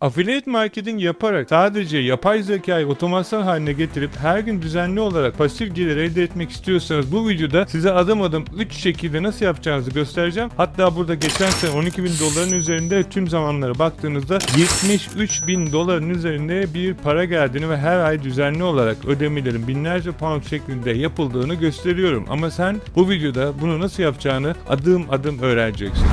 Affiliate marketing yaparak sadece yapay zekayı otomasyon haline getirip her gün düzenli olarak pasif gelir elde etmek istiyorsanız bu videoda size adım adım 3 şekilde nasıl yapacağınızı göstereceğim. Hatta burada geçen sene 12 bin doların üzerinde tüm zamanlara baktığınızda 73 bin doların üzerinde bir para geldiğini ve her ay düzenli olarak ödemelerin binlerce pound şeklinde yapıldığını gösteriyorum. Ama sen bu videoda bunu nasıl yapacağını adım adım öğreneceksin.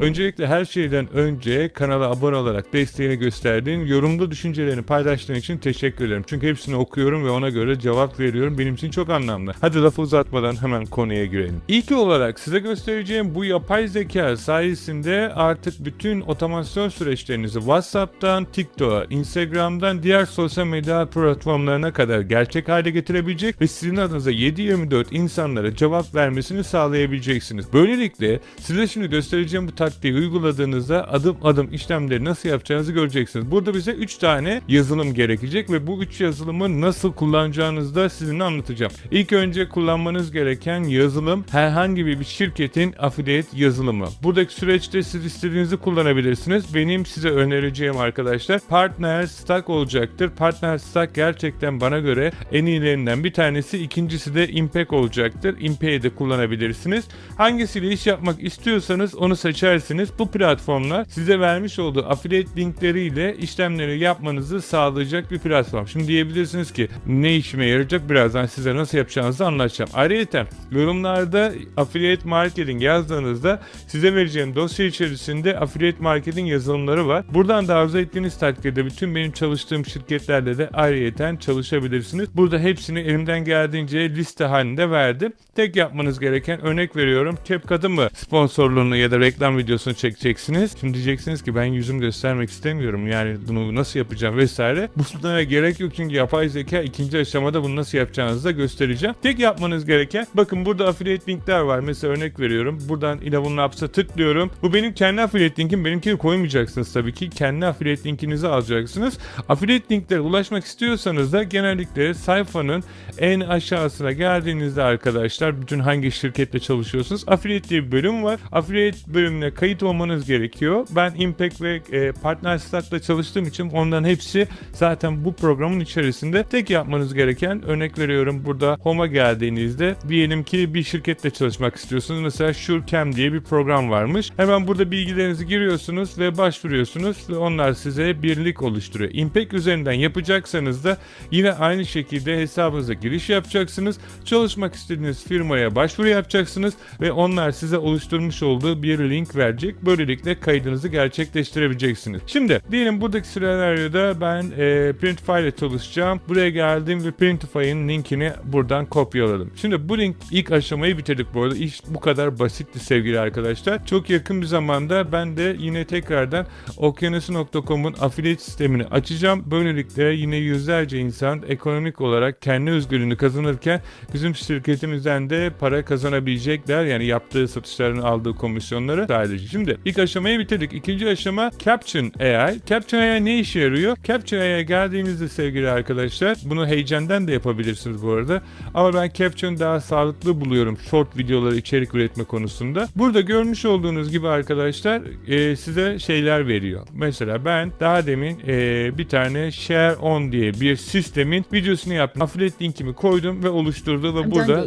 Öncelikle her şeyden önce kanala abone olarak desteğini gösterdiğin, yorumda düşüncelerini paylaştığın için teşekkür ederim. Çünkü hepsini okuyorum ve ona göre cevap veriyorum. Benim için çok anlamlı. Hadi lafı uzatmadan hemen konuya girelim. İlk olarak size göstereceğim bu yapay zeka sayesinde artık bütün otomasyon süreçlerinizi WhatsApp'tan, TikTok'a, Instagram'dan diğer sosyal medya platformlarına kadar gerçek hale getirebilecek ve sizin adınıza 7-24 insanlara cevap vermesini sağlayabileceksiniz. Böylelikle size şimdi göstereceğim bu taktiği uyguladığınızda adım adım işlemleri nasıl yapacağınızı göreceksiniz. Burada bize 3 tane yazılım gerekecek ve bu 3 yazılımı nasıl kullanacağınızı da sizinle anlatacağım. İlk önce kullanmanız gereken yazılım herhangi bir şirketin affiliate yazılımı. Buradaki süreçte siz istediğinizi kullanabilirsiniz. Benim size önereceğim arkadaşlar Partner Stack olacaktır. Partner Stack gerçekten bana göre en iyilerinden bir tanesi. İkincisi de Impact olacaktır. Impact'i de kullanabilirsiniz. Hangisiyle iş yapmak istiyorsanız onu seçersiniz. Bu platformlar size vermiş olduğu affiliate linkleriyle işlemleri yapmanızı sağlayacak bir platform. Şimdi diyebilirsiniz ki ne işime yarayacak birazdan size nasıl yapacağınızı anlatacağım. Ayrıca yorumlarda affiliate marketing yazdığınızda size vereceğim dosya içerisinde affiliate marketing yazılımları var. Buradan da arzu ettiğiniz takdirde bütün benim çalıştığım şirketlerle de ayrıyeten çalışabilirsiniz. Burada hepsini elimden geldiğince liste halinde verdim. Tek yapmanız gereken örnek veriyorum. CapCut'ın mı sponsorluğunu ya da reklam videosunu çekeceksiniz. Şimdi diyeceksiniz ki ben yüzüm göstermek istemiyorum. Yani bunu nasıl yapacağım vesaire. Bunlara gerek yok çünkü yapay zeka ikinci aşamada bunu nasıl yapacağınızı da göstereceğim. Tek yapmanız gereken bakın burada affiliate linkler var. Mesela örnek veriyorum. Buradan Eleven Labs'a tıklıyorum. Bu benim kendi affiliate linkim. Benimkini koymayacaksınız tabii ki. Kendi affiliate linkinizi alacaksınız. Affiliate linklere ulaşmak istiyorsanız da genellikle sayfanın en aşağısına geldiğinizde arkadaşlar bütün hangi şirketle çalışıyorsunuz affiliate diye bir bölüm var. Affiliate bölümüne kayıt olmanız gerekiyor. Ben Impact ve e, Partner Stack'la çalıştığım için onların hepsi zaten bu programın içerisinde. Tek yapmanız gereken örnek veriyorum burada Home'a geldiğinizde diyelim ki bir şirketle çalışmak istiyorsunuz. Mesela SureCam diye bir program varmış. Hemen burada bilgilerinizi giriyorsunuz ve başvuruyorsunuz ve onlar size birlik oluşturuyor. Impact üzerinden yapacaksanız da yine aynı şekilde hesabınıza giriş yapacaksınız. Çalışmak istediğiniz firmaya başvuru yapacaksınız ve onlar size oluşturmuş olduğu bir link verecek. Böylelikle kaydınızı gerçekleştirebileceksiniz. Şimdi diyelim buradaki senaryoda ben e, Printify ile çalışacağım. Buraya geldim ve Printify'ın linkini buradan kopyaladım. Şimdi bu link ilk aşamayı bitirdik bu arada. İş bu kadar basitti sevgili arkadaşlar. Çok yakın bir zamanda ben de yine tekrardan okyanusu.com'un affiliate sistemini açacağım. Böylelikle yine yüzlerce insan ekonomik olarak kendi özgürlüğünü kazanırken bizim şirketimizden de para kazanabilecekler. Yani yaptığı satışların aldığı komisyonları sadece. Şimdi ilk aşamayı bitirdik. İkinci aşama Caption AI. Caption AI ne işe yarıyor? Caption AI'ye geldiğinizde sevgili arkadaşlar bunu heyecandan da yapabilirsiniz bu arada. Ama ben Caption daha sağlıklı buluyorum short videoları içerik üretme konusunda. Burada görmüş olduğunuz gibi arkadaşlar e, size şeyler veriyor. Mesela ben daha demin e, bir tane Share On diye bir sistemin videosunu yaptım. Affiliate linkimi koydum ve oluşturdu ve burada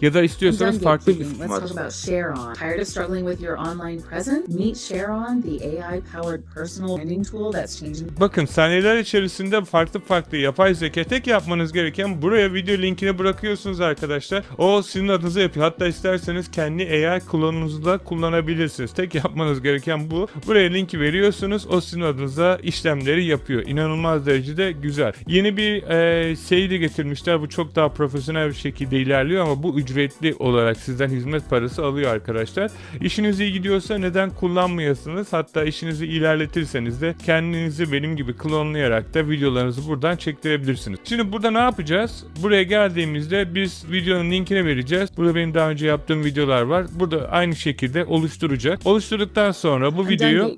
ya da I'm farklı bir gatekeeping. Let's talk firma about share on. Tired of struggling with your online presence? Meet share on, the AI-powered personal branding tool that's changing Bakın saniyeler içerisinde farklı farklı yapay zeka tek yapmanız gereken buraya video linkini bırakıyorsunuz arkadaşlar. O sizin adınıza yapıyor. Hatta isterseniz kendi AI klonunuzu da kullanabilirsiniz. Tek yapmanız gereken bu. Buraya linki veriyorsunuz. O sizin adınıza işlemleri yapıyor. İnanılmaz derecede güzel. Yeni bir e, şey de getirmişler. Bu çok daha profesyonel bir şekilde ilerliyor ama bu ücretli olarak olarak sizden hizmet parası alıyor arkadaşlar. İşiniz iyi gidiyorsa neden kullanmayasınız? Hatta işinizi ilerletirseniz de kendinizi benim gibi klonlayarak da videolarınızı buradan çektirebilirsiniz. Şimdi burada ne yapacağız? Buraya geldiğimizde biz videonun linkini vereceğiz. Burada benim daha önce yaptığım videolar var. Burada aynı şekilde oluşturacak. Oluşturduktan sonra bu videoyu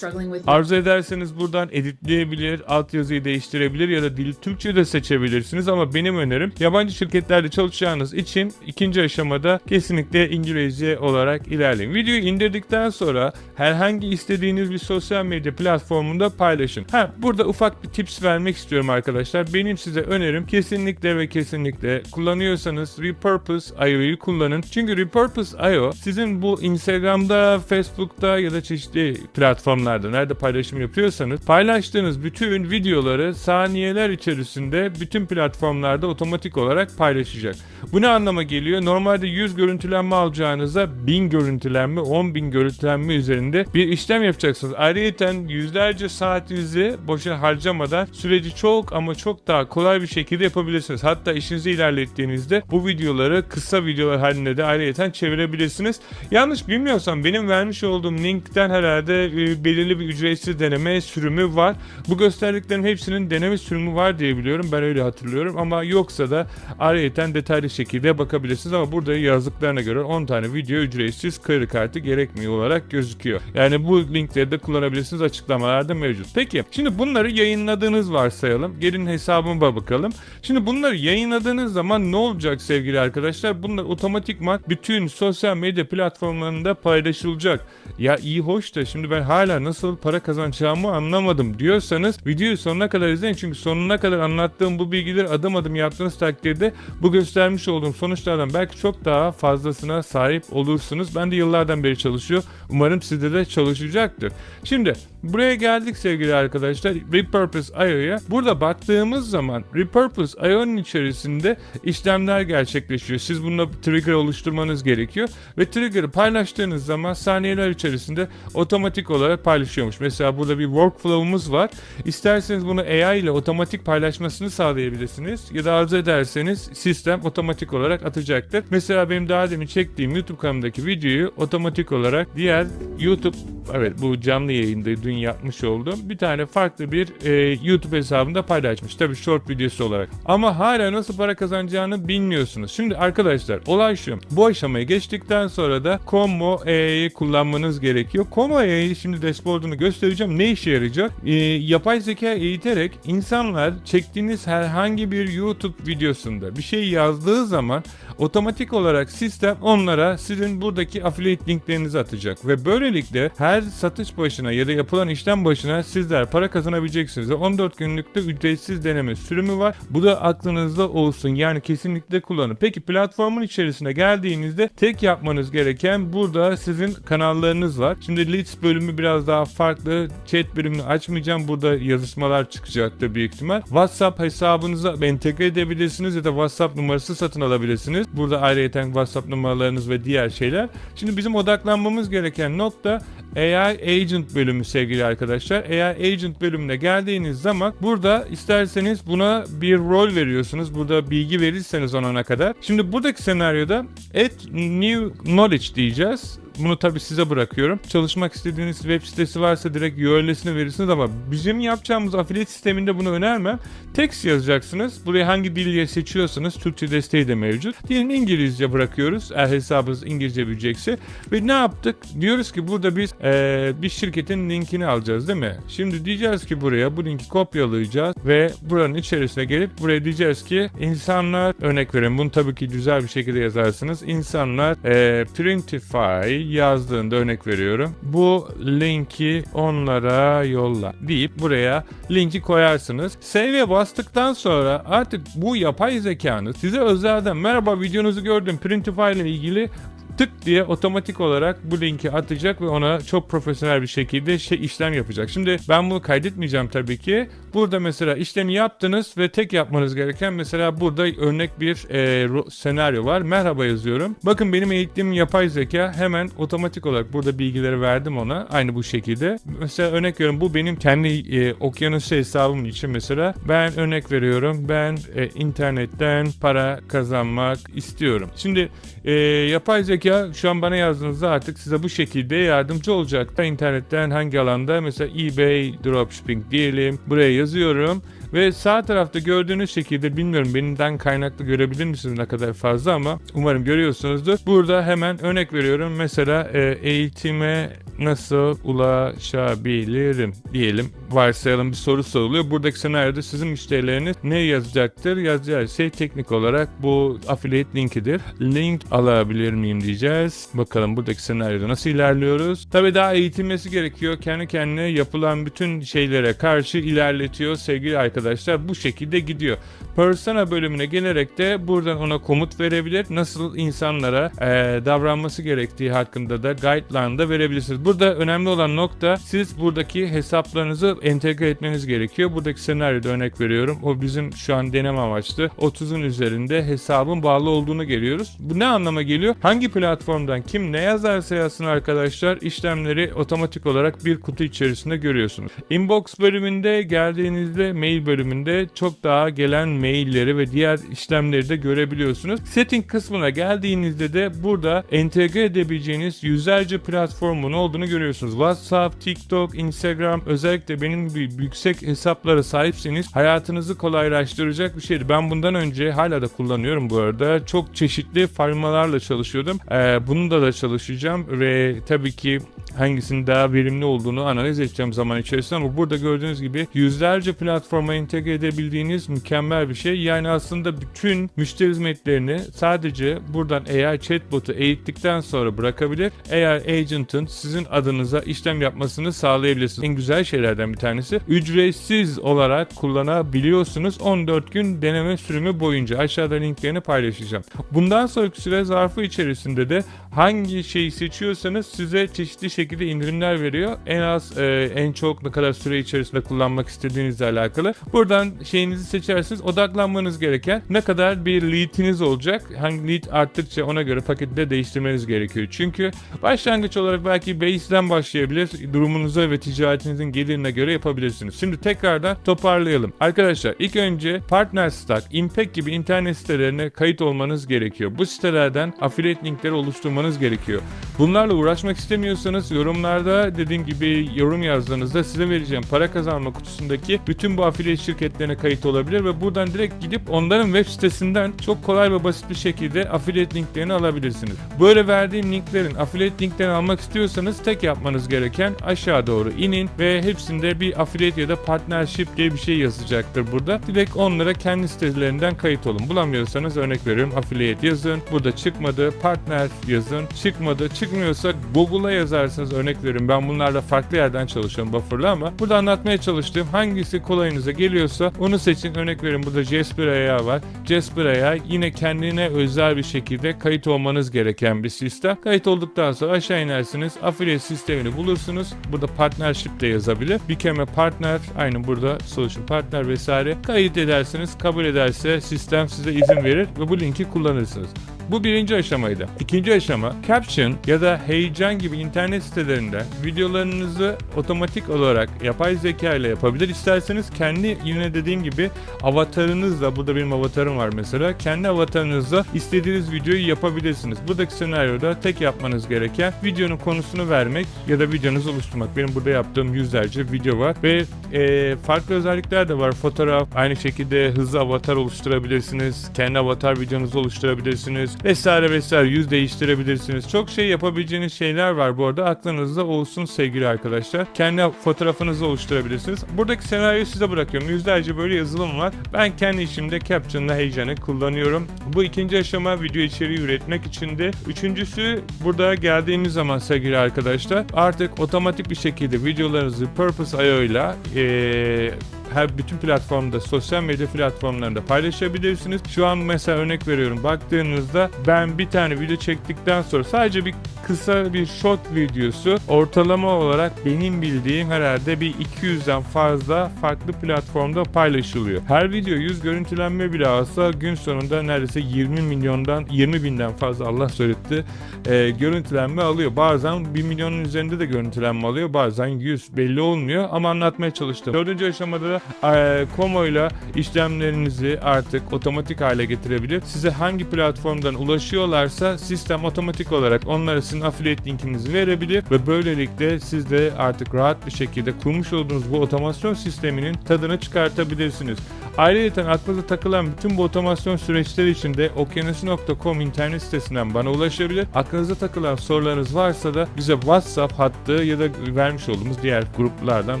Arzu ederseniz buradan editleyebilir, altyazıyı değiştirebilir ya da dili Türkçe de seçebilirsiniz ama benim önerim yabancı şirketlerde çalışacağınız için ikinci aşamada kesinlikle İngilizce olarak ilerleyin. Videoyu indirdikten sonra herhangi istediğiniz bir sosyal medya platformunda paylaşın. Ha burada ufak bir tips vermek istiyorum arkadaşlar. Benim size önerim kesinlikle ve kesinlikle kullanıyorsanız Repurpose IO'yu kullanın. Çünkü Repurpose IO sizin bu Instagram'da, Facebook'ta ya da çeşitli platformlarda nerede paylaşım yapıyorsanız paylaştığınız bütün videoları saniyeler içerisinde bütün platformlarda otomatik olarak paylaşacak. Bu ne anlama geliyor? Normalde 100 görüntülenme alacağınıza 1000 görüntülenme, 10.000 görüntülenme üzerinde bir işlem yapacaksınız. Ayrıca yüzlerce saatinizi boşuna harcamadan süreci çok ama çok daha kolay bir şekilde yapabilirsiniz. Hatta işinizi ilerlettiğinizde bu videoları kısa videolar halinde de ayrıca çevirebilirsiniz. Yanlış bilmiyorsam benim vermiş olduğum linkten herhalde e, belirli bir ücretsiz deneme sürümü var. Bu gösterdiklerim hepsinin deneme sürümü var diye biliyorum. Ben öyle hatırlıyorum ama yoksa da ayrıca detaylı şekilde bakabilirsiniz ama burada yazdıklarına göre 10 tane video ücretsiz kredi kartı gerekmiyor olarak gözüküyor. Yani bu linkleri de kullanabilirsiniz açıklamalarda mevcut. Peki şimdi bunları yayınladığınız varsayalım. Gelin hesabıma bakalım. Şimdi bunları yayınladığınız zaman ne olacak sevgili arkadaşlar? Bunlar otomatikman bütün sosyal medya platformlarında paylaşılacak. Ya iyi hoş da şimdi ben hala nasıl para kazanacağımı anlamadım diyorsanız videoyu sonuna kadar izleyin. Çünkü sonuna kadar anlattığım bu bilgileri adım adım yaptığınız takdirde bu göstermiş olduğum sonuçlardan belki çok daha fazlasına sahip olursunuz. Ben de yıllardan beri çalışıyor. Umarım sizde de çalışacaktır. Şimdi buraya geldik sevgili arkadaşlar. Repurpose IO'ya. Burada baktığımız zaman Repurpose IO'nun içerisinde işlemler gerçekleşiyor. Siz bununla trigger oluşturmanız gerekiyor. Ve trigger'ı paylaştığınız zaman saniyeler içerisinde otomatik olarak paylaşıyormuş. Mesela burada bir workflow'umuz var. İsterseniz bunu AI ile otomatik paylaşmasını sağlayabilirsiniz. Ya da arzu ederseniz sistem otomatik olarak atacaktır. Mesela benim daha demin çektiğim YouTube kanalımdaki videoyu otomatik olarak diğer YouTube evet bu canlı yayında dün yapmış olduğum bir tane farklı bir e, YouTube hesabında paylaşmış. Tabii short videosu olarak. Ama hala nasıl para kazanacağını bilmiyorsunuz. Şimdi arkadaşlar olay şu. Bu aşamayı geçtikten sonra da Como AI'yi kullanmanız gerekiyor. Como AI'yi şimdi dashboard'unu göstereceğim. Ne işe yarayacak? E, yapay zeka eğiterek insanlar çektiğiniz herhangi bir YouTube videosunda bir şey yazdığı zaman otomatik olarak sistem onlara sizin buradaki affiliate linklerinizi atacak ve böylelikle her satış başına ya da yapılan işlem başına sizler para kazanabileceksiniz. Ve 14 günlükte ücretsiz deneme sürümü var. Bu da aklınızda olsun. Yani kesinlikle kullanın. Peki platformun içerisine geldiğinizde tek yapmanız gereken burada sizin kanallarınız var. Şimdi leads bölümü biraz daha farklı. Chat bölümünü açmayacağım. Burada yazışmalar çıkacaktır büyük ihtimal. WhatsApp hesabınıza entegre edebilirsiniz ya da WhatsApp numarası satın alabilirsiniz. Burada ayrıca WhatsApp numaralarınız ve diğer şeyler. Şimdi bizim odaklanmamız gereken nokta AI Agent bölümü sevgili arkadaşlar. AI Agent bölümüne geldiğiniz zaman burada isterseniz buna bir rol veriyorsunuz. Burada bilgi verirseniz ona kadar. Şimdi buradaki senaryoda add new knowledge diyeceğiz. Bunu tabii size bırakıyorum. Çalışmak istediğiniz web sitesi varsa direkt URL'sini verirsiniz ama bizim yapacağımız affiliate sisteminde bunu önermem. Text yazacaksınız. Buraya hangi dil seçiyorsanız Türkçe desteği de mevcut. Diyelim İngilizce bırakıyoruz. Eğer hesabınız İngilizce bilecekse. Ve ne yaptık? Diyoruz ki burada biz eee, bir şirketin linkini alacağız değil mi? Şimdi diyeceğiz ki buraya bu linki kopyalayacağız ve buranın içerisine gelip buraya diyeceğiz ki insanlar örnek verin bunu tabii ki güzel bir şekilde yazarsınız. İnsanlar eee Printify yazdığında örnek veriyorum. Bu linki onlara yolla deyip buraya linki koyarsınız. Save'e bastıktan sonra artık bu yapay zekanız size özelden merhaba videonuzu gördüm Printify ile ilgili tık diye otomatik olarak bu linki atacak ve ona çok profesyonel bir şekilde şey işlem yapacak. Şimdi ben bunu kaydetmeyeceğim tabii ki. Burada mesela işlemi yaptınız ve tek yapmanız gereken mesela burada örnek bir e, senaryo var. Merhaba yazıyorum. Bakın benim eğittiğim yapay zeka hemen otomatik olarak burada bilgileri verdim ona. Aynı bu şekilde. Mesela örnek veriyorum bu benim kendi e, okyanus hesabım için mesela. Ben örnek veriyorum. Ben e, internetten para kazanmak istiyorum. Şimdi e, yapay zeka şu an bana yazdığınızda artık size bu şekilde yardımcı olacak. İnternetten hangi alanda mesela eBay dropshipping diyelim. Buraya yazıyorum. Ve sağ tarafta gördüğünüz şekilde bilmiyorum benimden kaynaklı görebilir misiniz ne kadar fazla ama umarım görüyorsunuzdur. Burada hemen örnek veriyorum. Mesela e, eğitime nasıl ulaşabilirim diyelim. Varsayalım bir soru soruluyor. Buradaki senaryoda sizin müşterileriniz ne yazacaktır? Yazacağı şey teknik olarak bu affiliate linkidir. Link alabilir miyim diyeceğiz. Bakalım buradaki senaryoda nasıl ilerliyoruz. Tabii daha eğitilmesi gerekiyor. Kendi kendine yapılan bütün şeylere karşı ilerletiyor sevgili arkadaşlar. Bu şekilde gidiyor. Persona bölümüne gelerek de buradan ona komut verebilir. Nasıl insanlara eee, davranması gerektiği hakkında da guideline da verebilirsiniz. Burada önemli olan nokta siz buradaki hesaplarınızı entegre etmeniz gerekiyor. Buradaki senaryoda örnek veriyorum. O bizim şu an deneme amaçlı. 30'un üzerinde hesabın bağlı olduğunu görüyoruz. Bu ne anlama geliyor? Hangi platformdan kim ne yazarsa yazsın arkadaşlar işlemleri otomatik olarak bir kutu içerisinde görüyorsunuz. Inbox bölümünde geldiğinizde mail bölümünde çok daha gelen mailleri ve diğer işlemleri de görebiliyorsunuz. Setting kısmına geldiğinizde de burada entegre edebileceğiniz yüzlerce platformun olduğunu görüyorsunuz. WhatsApp, TikTok, Instagram özellikle benim gibi yüksek hesaplara sahipseniz hayatınızı kolaylaştıracak bir şeydi. Ben bundan önce hala da kullanıyorum bu arada. Çok çeşitli firmalarla çalışıyordum. Ee, bununla da çalışacağım ve tabii ki hangisinin daha verimli olduğunu analiz edeceğim zaman içerisinde ama burada gördüğünüz gibi yüzlerce platforma entegre edebildiğiniz mükemmel bir şey. Yani aslında bütün müşteri hizmetlerini sadece buradan AI chatbot'u eğittikten sonra bırakabilir. AI agent'ın sizin adınıza işlem yapmasını sağlayabilirsiniz. En güzel şeylerden bir tanesi. Ücretsiz olarak kullanabiliyorsunuz 14 gün deneme sürümü boyunca. Aşağıda linklerini paylaşacağım. Bundan sonraki süre zarfı içerisinde de hangi şeyi seçiyorsanız size çeşitli şekilde indirimler veriyor. En az e, en çok ne kadar süre içerisinde kullanmak istediğinizle alakalı. Buradan şeyinizi seçersiniz. Odaklanmanız gereken ne kadar bir lead'iniz olacak. Hangi lead arttıkça ona göre paketi de değiştirmeniz gerekiyor. Çünkü başlangıç olarak belki base'den başlayabilir. Durumunuza ve ticaretinizin gelirine göre yapabilirsiniz. Şimdi tekrardan toparlayalım. Arkadaşlar ilk önce Partner Stack, Impact gibi internet sitelerine kayıt olmanız gerekiyor. Bu sitelerden affiliate linkleri oluşturmanız gerekiyor. Bunlarla uğraşmak istemiyorsanız yorumlarda dediğim gibi yorum yazdığınızda size vereceğim para kazanma kutusundaki bütün bu affiliate şirketlerine kayıt olabilir ve buradan direkt gidip onların web sitesinden çok kolay ve basit bir şekilde affiliate linklerini alabilirsiniz. Böyle verdiğim linklerin affiliate linklerini almak istiyorsanız tek yapmanız gereken aşağı doğru inin ve hepsinde bir affiliate ya da partnership diye bir şey yazacaktır burada. Direkt onlara kendi sitelerinden kayıt olun. Bulamıyorsanız örnek veriyorum affiliate yazın. Burada çıkmadı partner yazın. Çıkmadı. Çıkmıyorsa Google'a yazarsınız örnek veriyorum. Ben bunlarla farklı yerden çalışıyorum buffer'la ama burada anlatmaya çalıştığım hangisi kolayınıza geliyorsa onu seçin. Örnek veriyorum burada Jasper AI var. Jasper AI yine kendine özel bir şekilde kayıt olmanız gereken bir sistem. Kayıt olduktan sonra aşağı inersiniz. Affiliate sistemini bulursunuz. Burada partnership de yazabilir. Become partner. Aynı burada solution partner vesaire. Kayıt edersiniz. Kabul ederse sistem size izin verir ve bu linki kullanırsınız. Bu birinci aşamaydı. İkinci aşama Caption ya da Heyecan gibi internet sitelerinden videolarınızı otomatik olarak yapay zeka ile yapabilir. İsterseniz kendi yine dediğim gibi avatarınızla burada benim avatarım var mesela. Kendi avatarınızla istediğiniz videoyu yapabilirsiniz. Buradaki senaryoda tek yapmanız gereken videonun konusunu vermek ya da videonuzu oluşturmak. Benim burada yaptığım yüzlerce video var ve e, farklı özellikler de var. Fotoğraf aynı şekilde hızlı avatar oluşturabilirsiniz. Kendi avatar videonuzu oluşturabilirsiniz vesaire vesaire yüz değiştirebilirsiniz. Çok şey yapabileceğiniz şeyler var bu arada. Aklınızda olsun sevgili arkadaşlar. Kendi fotoğrafınızı oluşturabilirsiniz. Buradaki senaryoyu size bırakıyorum. Yüzlerce böyle yazılım var. Ben kendi işimde Caption'la heyecanı kullanıyorum. Bu ikinci aşama video içeriği üretmek içindi. Üçüncüsü burada geldiğimiz zaman sevgili arkadaşlar artık otomatik bir şekilde videolarınızı Purpose.io ile eee her bütün platformda, sosyal medya platformlarında paylaşabilirsiniz. Şu an mesela örnek veriyorum. Baktığınızda ben bir tane video çektikten sonra sadece bir kısa bir short videosu ortalama olarak benim bildiğim herhalde bir 200'den fazla farklı platformda paylaşılıyor. Her video 100 görüntülenme bile alsa gün sonunda neredeyse 20 milyondan 20 binden fazla Allah söyletti e, görüntülenme alıyor. Bazen 1 milyonun üzerinde de görüntülenme alıyor. Bazen 100 belli olmuyor ama anlatmaya çalıştım. Dördüncü aşamada da e, Komo ile işlemlerinizi artık otomatik hale getirebilir. Size hangi platformdan ulaşıyorlarsa sistem otomatik olarak onlara sizin affiliate linkinizi verebilir ve böylelikle siz de artık rahat bir şekilde kurmuş olduğunuz bu otomasyon sisteminin tadını çıkartabilirsiniz. Ayrıca aklınıza takılan bütün bu otomasyon süreçleri için de okyanusu.com internet sitesinden bana ulaşabilir. Aklınıza takılan sorularınız varsa da bize WhatsApp hattı ya da vermiş olduğumuz diğer gruplardan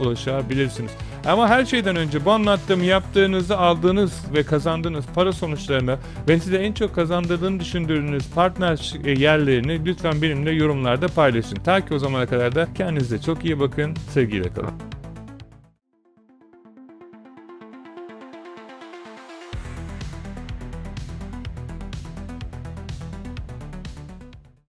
ulaşabilirsiniz. Ama her şeyden önce bu anlattığım yaptığınızı aldığınız ve kazandığınız para sonuçlarını ve size en çok kazandırdığını düşündüğünüz partner yerlerini lütfen benimle yorumlarda paylaşın. Ta ki o zamana kadar da kendinize çok iyi bakın. Sevgiyle kalın.